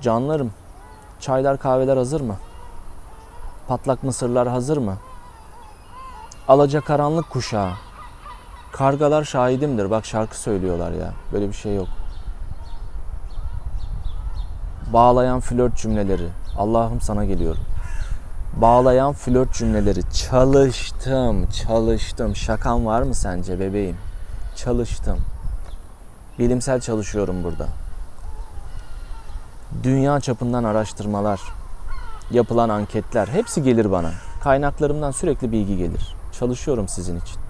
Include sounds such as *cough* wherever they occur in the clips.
Canlarım, çaylar kahveler hazır mı? Patlak mısırlar hazır mı? Alacakaranlık kuşağı. Kargalar şahidimdir. Bak şarkı söylüyorlar ya. Böyle bir şey yok. Bağlayan flört cümleleri. Allah'ım sana geliyorum. Bağlayan flört cümleleri. Çalıştım, çalıştım. Şakan var mı sence bebeğim? Çalıştım. Bilimsel çalışıyorum burada. Dünya çapından araştırmalar, yapılan anketler hepsi gelir bana. Kaynaklarımdan sürekli bilgi gelir. Çalışıyorum sizin için.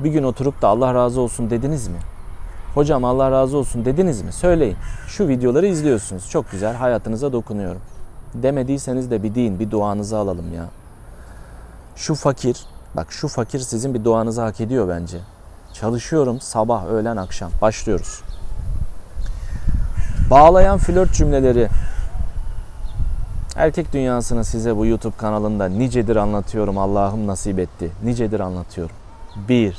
Bir gün oturup da Allah razı olsun dediniz mi? Hocam Allah razı olsun dediniz mi? Söyleyin. Şu videoları izliyorsunuz. Çok güzel. Hayatınıza dokunuyorum. Demediyseniz de bir deyin. Bir duanızı alalım ya. Şu fakir, bak şu fakir sizin bir duanızı hak ediyor bence. Çalışıyorum sabah, öğlen, akşam. Başlıyoruz. Bağlayan flört cümleleri. Erkek dünyasını size bu YouTube kanalında nicedir anlatıyorum. Allah'ım nasip etti. Nicedir anlatıyorum. Bir.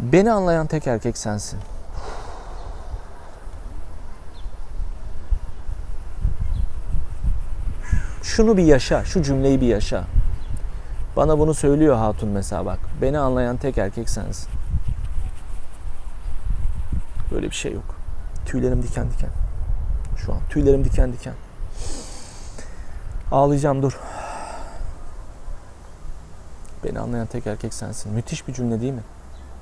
Beni anlayan tek erkek sensin. Şunu bir yaşa, şu cümleyi bir yaşa. Bana bunu söylüyor hatun mesela bak. Beni anlayan tek erkek sensin. Böyle bir şey yok. Tüylerim diken diken. Şu an tüylerim diken diken. Ağlayacağım dur. Beni anlayan tek erkek sensin. Müthiş bir cümle değil mi?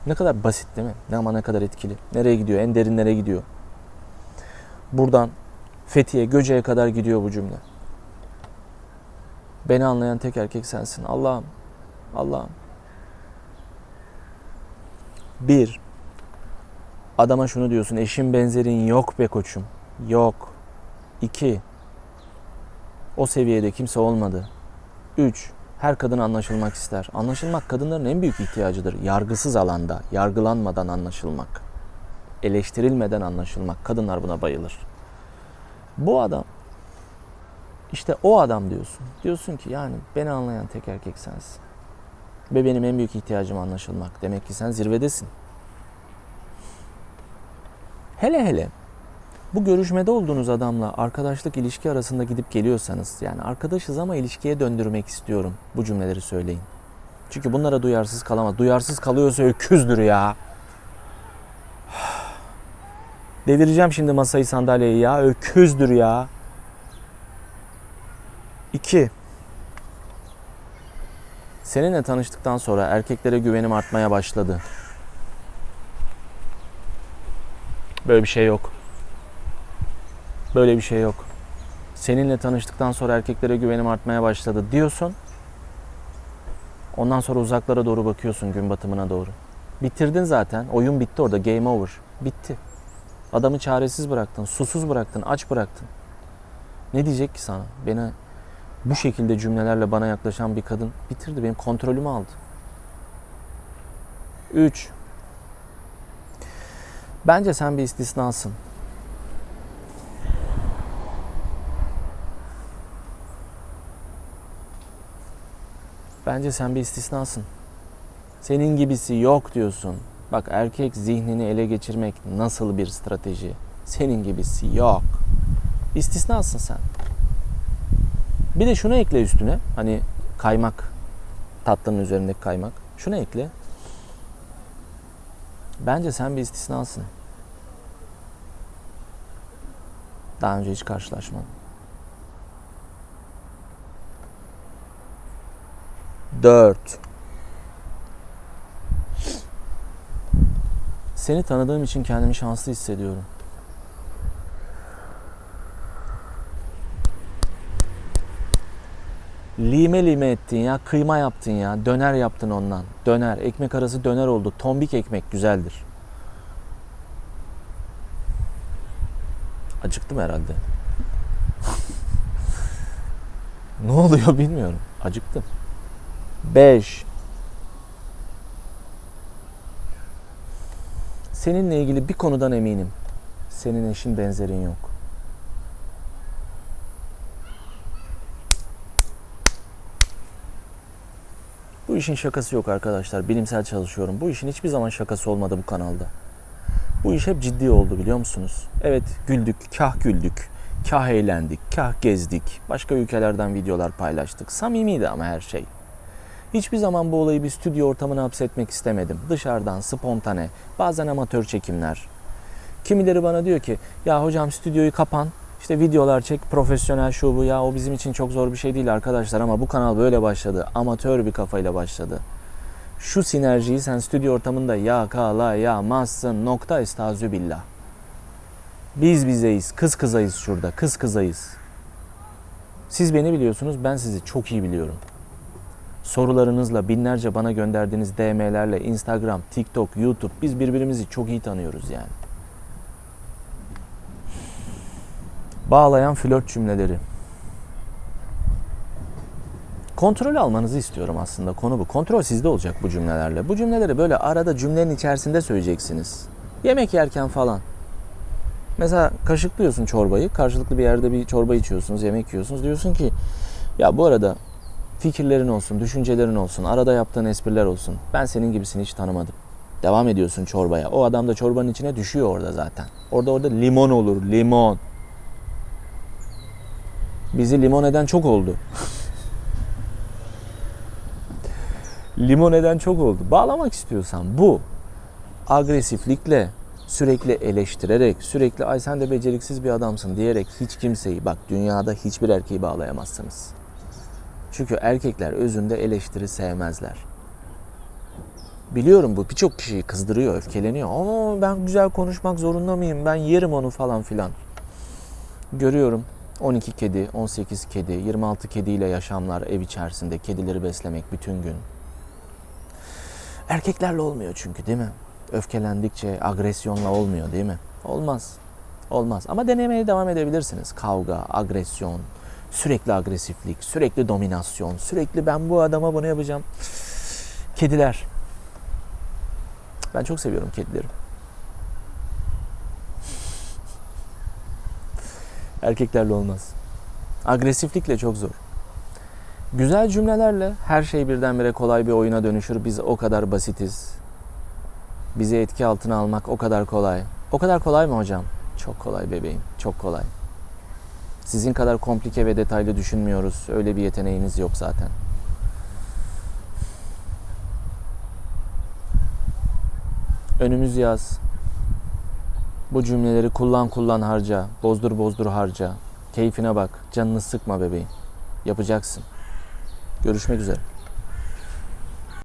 Ne kadar basit değil mi? Ne ama ne kadar etkili. Nereye gidiyor? En derinlere gidiyor. Buradan Fethiye, Göce'ye kadar gidiyor bu cümle. Beni anlayan tek erkek sensin. Allah'ım. Allah'ım. Bir. Adama şunu diyorsun. Eşin benzerin yok be koçum. Yok. İki. O seviyede kimse olmadı. Üç. Her kadın anlaşılmak ister. Anlaşılmak kadınların en büyük ihtiyacıdır. Yargısız alanda, yargılanmadan anlaşılmak. Eleştirilmeden anlaşılmak. Kadınlar buna bayılır. Bu adam işte o adam diyorsun. Diyorsun ki yani beni anlayan tek erkek sensin. Ve benim en büyük ihtiyacım anlaşılmak. Demek ki sen zirvedesin. Hele hele bu görüşmede olduğunuz adamla arkadaşlık ilişki arasında gidip geliyorsanız yani arkadaşız ama ilişkiye döndürmek istiyorum. Bu cümleleri söyleyin. Çünkü bunlara duyarsız kalamaz. Duyarsız kalıyorsa öküzdür ya. *sighs* Devireceğim şimdi masayı sandalyeyi ya. Öküzdür ya. 2. Seninle tanıştıktan sonra erkeklere güvenim artmaya başladı. Böyle bir şey yok. Böyle bir şey yok. Seninle tanıştıktan sonra erkeklere güvenim artmaya başladı diyorsun. Ondan sonra uzaklara doğru bakıyorsun gün batımına doğru. Bitirdin zaten. Oyun bitti orada. Game over. Bitti. Adamı çaresiz bıraktın, susuz bıraktın, aç bıraktın. Ne diyecek ki sana? Beni bu şekilde cümlelerle bana yaklaşan bir kadın bitirdi. Benim kontrolümü aldı. 3. Bence sen bir istisnasın. Bence sen bir istisnasın. Senin gibisi yok diyorsun. Bak erkek zihnini ele geçirmek nasıl bir strateji? Senin gibisi yok. İstisnasın sen. Bir de şunu ekle üstüne. Hani kaymak. Tatlının üzerindeki kaymak. Şunu ekle. Bence sen bir istisnasın. Daha önce hiç karşılaşmadım. Dört. Seni tanıdığım için kendimi şanslı hissediyorum. Lime lime ettin ya, kıyma yaptın ya, döner yaptın ondan. Döner, ekmek arası döner oldu. Tombik ekmek güzeldir. Acıktım herhalde. *laughs* ne oluyor bilmiyorum. Acıktım. 5. Seninle ilgili bir konudan eminim. Senin eşin benzerin yok. Bu işin şakası yok arkadaşlar. Bilimsel çalışıyorum. Bu işin hiçbir zaman şakası olmadı bu kanalda. Bu iş hep ciddi oldu biliyor musunuz? Evet güldük, kah güldük, kah eğlendik, kah gezdik. Başka ülkelerden videolar paylaştık. Samimiydi ama her şey. Hiçbir zaman bu olayı bir stüdyo ortamına hapsetmek istemedim. Dışarıdan, spontane, bazen amatör çekimler. Kimileri bana diyor ki ya hocam stüdyoyu kapan, işte videolar çek, profesyonel şu bu ya o bizim için çok zor bir şey değil arkadaşlar ama bu kanal böyle başladı. Amatör bir kafayla başladı. Şu sinerjiyi sen stüdyo ortamında yakalayamazsın. Nokta estağfü billah. Biz bizeyiz, kız kızayız şurada, kız kızayız. Siz beni biliyorsunuz, ben sizi çok iyi biliyorum. Sorularınızla, binlerce bana gönderdiğiniz DM'lerle, Instagram, TikTok, YouTube biz birbirimizi çok iyi tanıyoruz yani. Bağlayan flört cümleleri. Kontrol almanızı istiyorum aslında konu bu. Kontrol sizde olacak bu cümlelerle. Bu cümleleri böyle arada cümlenin içerisinde söyleyeceksiniz. Yemek yerken falan. Mesela kaşıklıyorsun çorbayı. Karşılıklı bir yerde bir çorba içiyorsunuz, yemek yiyorsunuz. Diyorsun ki ya bu arada fikirlerin olsun, düşüncelerin olsun, arada yaptığın espriler olsun. Ben senin gibisini hiç tanımadım. Devam ediyorsun çorbaya. O adam da çorbanın içine düşüyor orada zaten. Orada orada limon olur, limon. Bizi limon eden çok oldu. limon eden çok oldu. Bağlamak istiyorsan bu agresiflikle sürekli eleştirerek, sürekli ay sen de beceriksiz bir adamsın diyerek hiç kimseyi bak dünyada hiçbir erkeği bağlayamazsınız. Çünkü erkekler özünde eleştiri sevmezler. Biliyorum bu birçok kişiyi kızdırıyor, öfkeleniyor. Ama ben güzel konuşmak zorunda mıyım? Ben yerim onu falan filan. Görüyorum 12 kedi, 18 kedi, 26 kediyle yaşamlar ev içerisinde. Kedileri beslemek bütün gün. Erkeklerle olmuyor çünkü değil mi? Öfkelendikçe agresyonla olmuyor değil mi? Olmaz. Olmaz. Ama denemeye devam edebilirsiniz. Kavga, agresyon, sürekli agresiflik, sürekli dominasyon, sürekli ben bu adama bunu yapacağım. Kediler. Ben çok seviyorum kedileri. Erkeklerle olmaz. Agresiflikle çok zor. Güzel cümlelerle her şey birdenbire kolay bir oyuna dönüşür. Biz o kadar basitiz. Bizi etki altına almak o kadar kolay. O kadar kolay mı hocam? Çok kolay bebeğim. Çok kolay. Sizin kadar komplike ve detaylı düşünmüyoruz. Öyle bir yeteneğiniz yok zaten. Önümüz yaz. Bu cümleleri kullan kullan harca. Bozdur bozdur harca. Keyfine bak. Canını sıkma bebeğim. Yapacaksın. Görüşmek üzere.